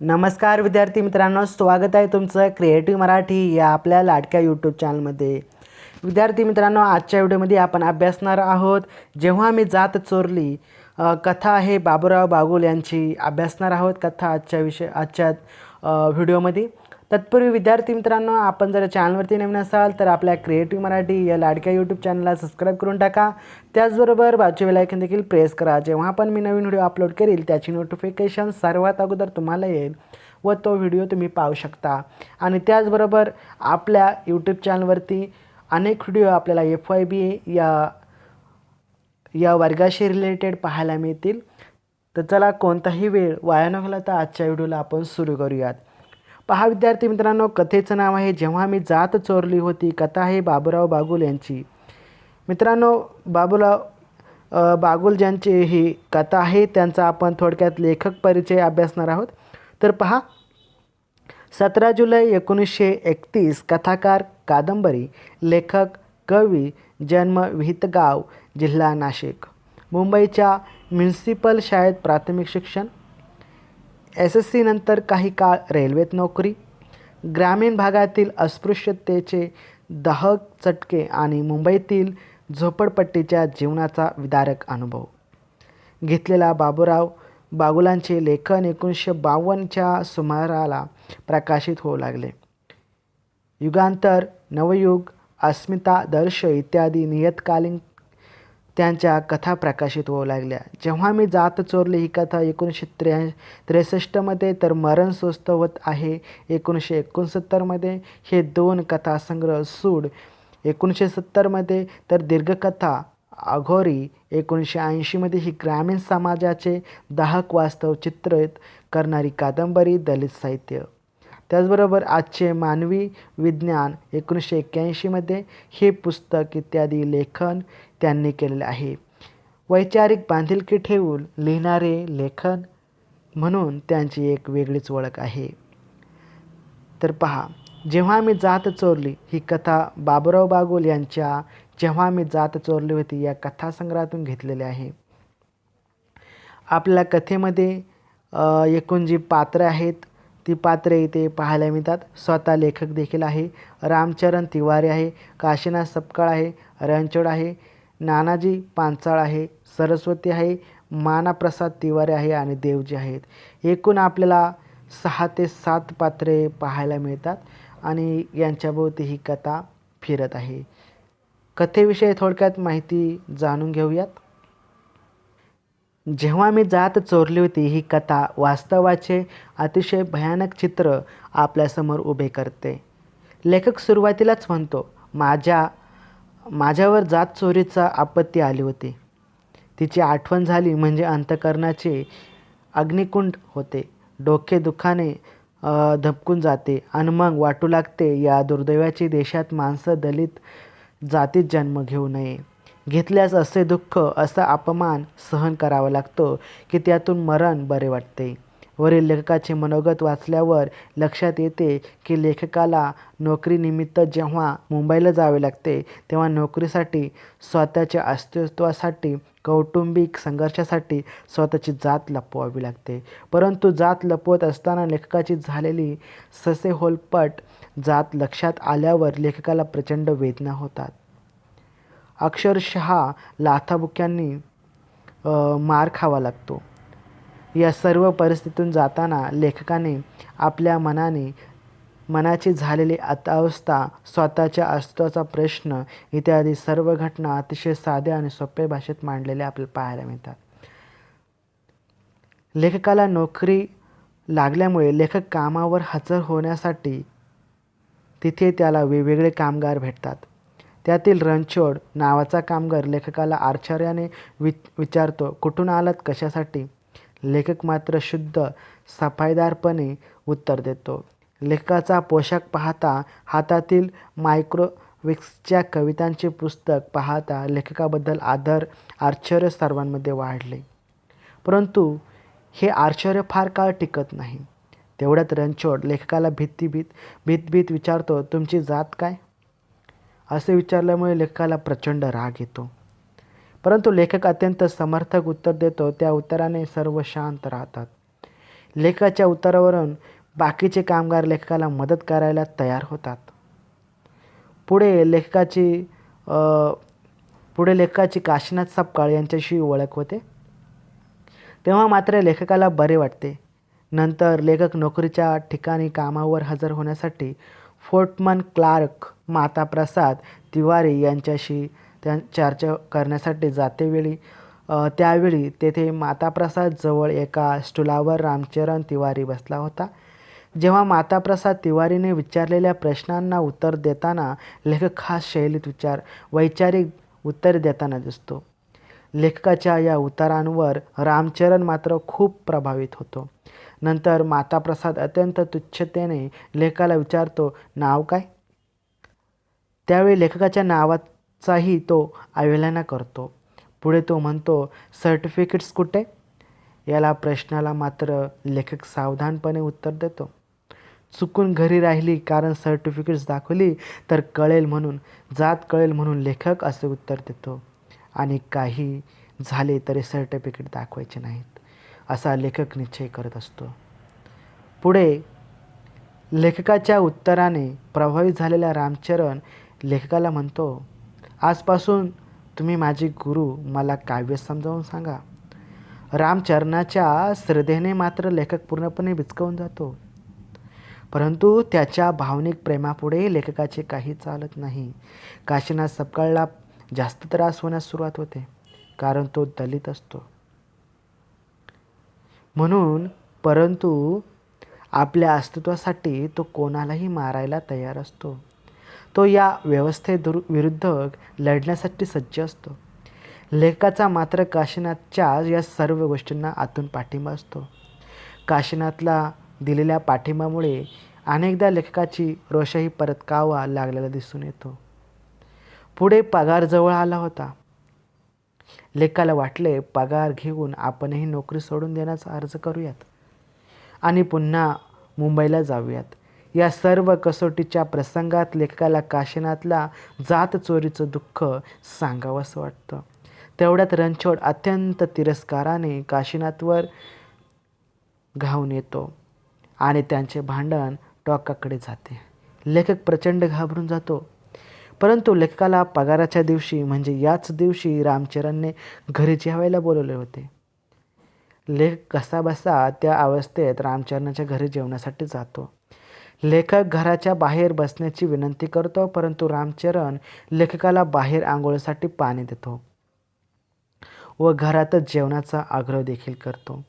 नमस्कार विद्यार्थी मित्रांनो स्वागत आहे तुमचं क्रिएटिव्ह मराठी या आपल्या लाडक्या यूट्यूब चॅनलमध्ये विद्यार्थी मित्रांनो आजच्या व्हिडिओमध्ये आपण अभ्यासणार आहोत जेव्हा मी जात चोरली कथा आहे बाबूराव बागुल यांची अभ्यासणार आहोत कथा आजच्या विषय आजच्या व्हिडिओमध्ये. तत्पूर्वी विद्यार्थी मित्रांनो आपण जर चॅनलवरती नवीन असाल तर आपल्या क्रिएटिव्ह मराठी या लाडक्या यूट्यूब चॅनलला सबस्क्राईब करून टाका. त्याचबरोबर बाजू बेलायकन देखील प्रेस करा. जेव्हा पण मी नवीन व्हिडिओ अपलोड करेल त्याची नोटिफिकेशन सर्वात अगोदर तुम्हाला येईल व तो व्हिडिओ तुम्ही पाहू शकता. आणि त्याचबरोबर आपल्या यूट्यूब चॅनलवरती अनेक व्हिडिओ आपल्याला एफ वाय बी या या वर्गाशी रिलेटेड पाहायला मिळतील. तर चला कोणताही वेळ वाया न घालवता आजच्या व्हिडिओला आपण सुरू करूयात. पहा विद्यार्थी मित्रांनो कथेचं नाव आहे जेव्हा मी जात चोरली होती कथा आहे बाबूराव बागुल यांची. मित्रांनो बाबूराव बागुल ज्यांची ही कथा आहे त्यांचा आपण थोडक्यात लेखक परिचय अभ्यासणार आहोत. तर पहा सतरा जुलै एकोणीसशे एकतीस कथाकार कादंबरी लेखक कवी जन्म विहितगाव जिल्हा नाशिक. मुंबईच्या म्युन्सिपल शाळेत प्राथमिक शिक्षण एस एस सीनंतर काही काळ रेल्वेत नोकरी ग्रामीण भागातील अस्पृश्यतेचे दाहक चटके आणि मुंबईतील झोपडपट्टीच्या जीवनाचा विदारक अनुभव. घेतलेला बाबूराव बागुलांचे लेखन एकोणीसशे बावन्नच्या सुमाराला प्रकाशित होऊ लागले. युगांतर नवयुग अस्मिता दर्श इत्यादी नियतकालीन त्यांच्या कथा प्रकाशित होऊ लागल्या. जेव्हा मी जात चोरली ही कथा एकोणीसशे त्र्या त्रेसष्टमध्ये तर मरण स्वस्त होत आहे एकोणीसशे एकोणसत्तरमध्ये. हे दोन कथासंग्रह सूड. एकोणीसशे सत्तरमध्ये तर दीर्घकथा अघोरी. एकोणीसशे ऐंशीमध्ये ही ग्रामीण समाजाचे दाहक वास्तव चित्रित करणारी कादंबरी दलित साहित्य. त्याचबरोबर आजचे मानवी विज्ञान एकोणीसशे एक्क्याऐंशीमध्ये हे पुस्तक इत्यादी लेखन त्यांनी केलेले आहे. वैचारिक बांधिलकी ठेवून लिहिणारे लेखन म्हणून त्यांची एक वेगळीच ओळख आहे. तर पहा जेव्हा मी जात चोरली ही कथा बाबुराव बागुल यांच्या जेव्हा मी जात चोरली होती या कथासंग्रहातून घेतलेली आहे. आपल्या कथेमध्ये एकूण जी पात्रं आहेत ती पात्रे इथे पाहायला मिळतात. स्वतः लेखक देखील आहे. रामचरण तिवारी आहे. काशीनाथ सपकाळ आहे. रणछोड आहे. नानाजी पांचाळ आहे. सरस्वती आहे. मानाप्रसाद तिवारी आहे आणि देवजी आहेत. एकूण आपल्याला सहा ते सात पात्रे पाहायला मिळतात आणि यांच्याभोवती ही कथा फिरत आहे. कथेविषयी थोडक्यात माहिती जाणून घेऊयात. जेव्हा मी जात चोरली होती ही कथा वास्तवाचे अतिशय भयानक चित्र आपल्यासमोर उभे करते. लेखक सुरुवातीलाच म्हणतो माझ्या माझ्यावर जात चोरीचा आपत्ती आली होती. तिची आठवण झाली म्हणजे अंतकरणाचे अग्निकुंड होते. डोके दुखाने धपकून जाते आणि मग वाटू लागते या दुर्दैवाची देशात माणसं दलित जातीत जन्म घेऊ नये. घेतल्यास असे दुःख असा अपमान सहन करावा लागतो की त्यातून मरण बरे वाटते. वरील लेखकाचे मनोगत वाचल्यावर लक्षात येते की लेखकाला नोकरीनिमित्त जेव्हा मुंबईला जावे लागते तेव्हा नोकरीसाठी स्वतःच्या अस्तित्वासाठी कौटुंबिक संघर्षासाठी स्वतःची जात लपवावी लागते. परंतु जात लपवत असताना लेखकाची झालेली ससे होलपट जात लक्षात आल्यावर लेखकाला प्रचंड वेदना होतात. अक्षरशः लाथाबुक्यांनी मार खावा लागतो. या सर्व परिस्थितीतून जाताना लेखकाने आपल्या मनाने मनाची झालेली अतावस्था स्वतःच्या अस्तित्वाचा प्रश्न इत्यादी सर्व घटना अतिशय साध्या आणि सोप्या भाषेत मांडलेल्या आपल्याला पाहायला मिळतात. लेखकाला नोकरी लागल्यामुळे लेखक कामावर हजर होण्यासाठी तिथे त्याला वेगवेगळे कामगार भेटतात. त्यातील रणछोड नावाचा कामगार लेखकाला आश्चर्याने वि विचारतो कुठून आलात? कशासाठी? लेखक मात्र शुद्ध सफाईदारपणे उत्तर देतो लेखकाचा पोशाख पाहता हातातील मायक्रोविक्सच्या कवितांचे पुस्तक पाहता लेखकाबद्दल आदर आश्चर्य सर्वांमध्ये वाढले. परंतु हे आश्चर्य फार काळ टिकत नाही. तेवढ्यात रणछोड लेखकाला भीती भीत भीत भीत विचारतो तुमची जात काय? असे विचारल्यामुळे लेखकाला प्रचंड राग येतो. परंतु लेखक अत्यंत समर्थक उत्तर देतो त्या उत्तराने सर्व शांत राहतात. लेखकाच्या उत्तरावरून बाकीचे कामगार लेखकाला मदत करायला तयार होतात. पुढे लेखकाची पुढे लेखकाची काशीनाथ सपकाळ यांच्याशी ओळख होते. तेव्हा मात्र लेखकाला बरे वाटते. नंतर लेखक नोकरीच्या ठिकाणी कामावर हजर होण्यासाठी फोर्टमन क्लार्क माता प्रसाद तिवारी यांच्याशी त्या चर्चा करण्यासाठी जातेवेळी त्यावेळी तेथे माताप्रसाद जवळ एका स्टुलावर रामचरण तिवारी बसला होता. जेव्हा माताप्रसाद तिवारीने विचारलेल्या प्रश्नांना उत्तर देताना लेखक खास शैलीत विचार वैचारिक उत्तर देताना दिसतो. लेखकाच्या या उतारांवर रामचरण मात्र खूप प्रभावित होतो. नंतर माताप्रसाद अत्यंत तुच्छतेने लेखकाला विचारतो नाव काय? त्यावेळी लेखकाच्या नावाचाही तो अवहेलना करतो. पुढे तो म्हणतो सर्टिफिकेट्स कुठे? याला प्रश्नाला मात्र लेखक सावधानपणे उत्तर देतो. चुकून घरी राहिली कारण सर्टिफिकेट्स दाखवली तर कळेल म्हणून जात कळेल म्हणून लेखक असे उत्तर देतो. आणि काही झाले तरी सर्टिफिकेट दाखवायचे नाहीत असा लेखक निश्चय करत असतो. पुढे लेखकाच्या उत्तराने प्रभावित झालेला रामचरण लेखकाला म्हणतो आजपासून तुम्ही माझे गुरु मला काव्य समजावून सांगा. रामचरणाच्या श्रद्धेने मात्र लेखक पूर्णपणे विचकवून जातो. परंतु त्याच्या भावनिक प्रेमापुढे लेखकाचे काही चालत नाही. काशीनाथ सपकाळला जास्त त्रास होण्यास सुरुवात होते कारण तो दलित असतो. म्हणून परंतु आपल्या अस्तित्वासाठी तो कोणालाही मारायला तयार असतो. तो या व्यवस्थेदुर विरुद्ध लढण्यासाठी सज्ज असतो. लेखकाचा मात्र काशीनाथच्या या सर्व गोष्टींना आतून पाठिंबा असतो. काशीनाथला दिलेल्या पाठिंबामुळे अनेकदा लेखकाची रोषही परतकावा लागलेला दिसून येतो. पुढे पगार जवळ आला होता. लेखाला वाटले पगार घेऊन आपणही नोकरी सोडून देण्याचा अर्ज करूयात आणि पुन्हा मुंबईला जाऊयात. या सर्व कसोटीच्या प्रसंगात लेखकाला काशीनाथला जात चोरीचं दुःख सांगावंसं वाटतं. तेवढ्यात रणछोड अत्यंत तिरस्काराने काशीनाथवर घाऊन येतो आणि त्यांचे भांडण टॉकाकडे जाते. लेखक प्रचंड घाबरून जातो. परंतु लेखकाला पगाराच्या दिवशी म्हणजे याच दिवशी रामचरणने घरी जेवायला बोलवले होते. लेखक कसाबसा त्या अवस्थेत रामचरणाच्या घरी जेवण्यासाठी जातो. लेखक घराच्या बाहेर बसण्याची विनंती करतो परंतु रामचरण लेखकाला बाहेर आंघोळीसाठी पाणी देतो व घरातच जेवणाचा आग्रह देखील करतो.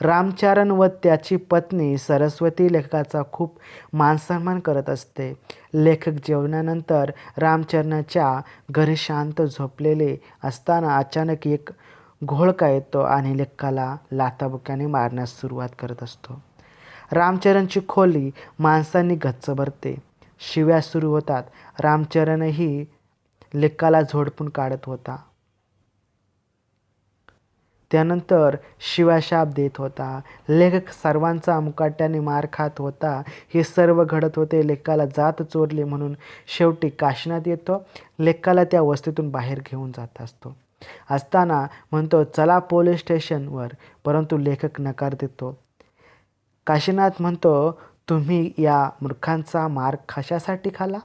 रामचरण व त्याची पत्नी सरस्वती लेखकाचा खूप मानसन्मान करत असते. लेखक जेवणानंतर रामचरणाच्या घरी शांत झोपलेले असताना अचानक एक घोळका येतो आणि लेखकाला लाथाबुक्याने मारण्यास सुरुवात करत असतो. रामचरणची खोली माणसांनी गच्च भरते शिव्या सुरू होतात. रामचरणही लेखकाला झोडपून काढत होता. त्यानंतर शिवाशाप देत होता. लेखक सर्वांचा मुकाट्याने मार खात होता. हे सर्व घडत होते. लेखकाला जात चोरले म्हणून शेवटी काशनात येतो. लेखकाला त्या वस्तीतून बाहेर घेऊन जात असतो. असताना म्हणतो चला पोलीस स्टेशनवर. परंतु लेखक नकार देतो. काशीनाथ म्हणतो तुम्ही या मूर्खांचा मार कशासाठी खाला?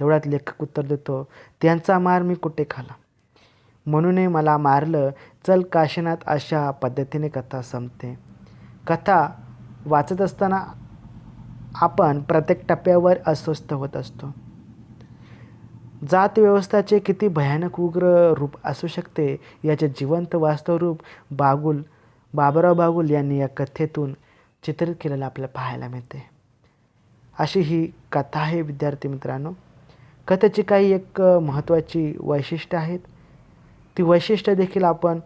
तेवढ्यात लेखक उत्तर देतो त्यांचा मार मी कुठे खाला? म्हणूनही मला मारलं चल काशीनाथ अशा पद्धतीने कथा संपते. कथा वाचत असताना आपण प्रत्येक टप्प्यावर अस्वस्थ होत असतो. जात व्यवस्थाचे किती भयानक उग्र रूप असू शकते याचे जिवंत वास्तवरूप बागुल बाबराव बागुल यांनी या कथेतून चित्रित केलेलं आपल्याला पाहायला मिळते. अशी ही कथा आहे विद्यार्थी मित्रांनो. कथेची काही एक महत्त्वाची वैशिष्ट्य आहेत. ती वैशिष्ट्य देखील आपण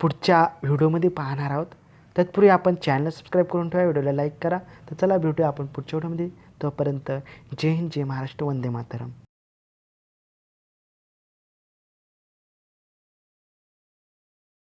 पुढच्या व्हिडिओमध्ये पाहणार आहोत. तत्पूर्वी आपण चॅनल सबस्क्राईब करून ठेवा व्हिडिओला लाईक करा. तर चला भेटूया आपण पुढच्या व्हिडिओमध्ये. तोपर्यंत जय हिंद जय महाराष्ट्र वंदे मातरम.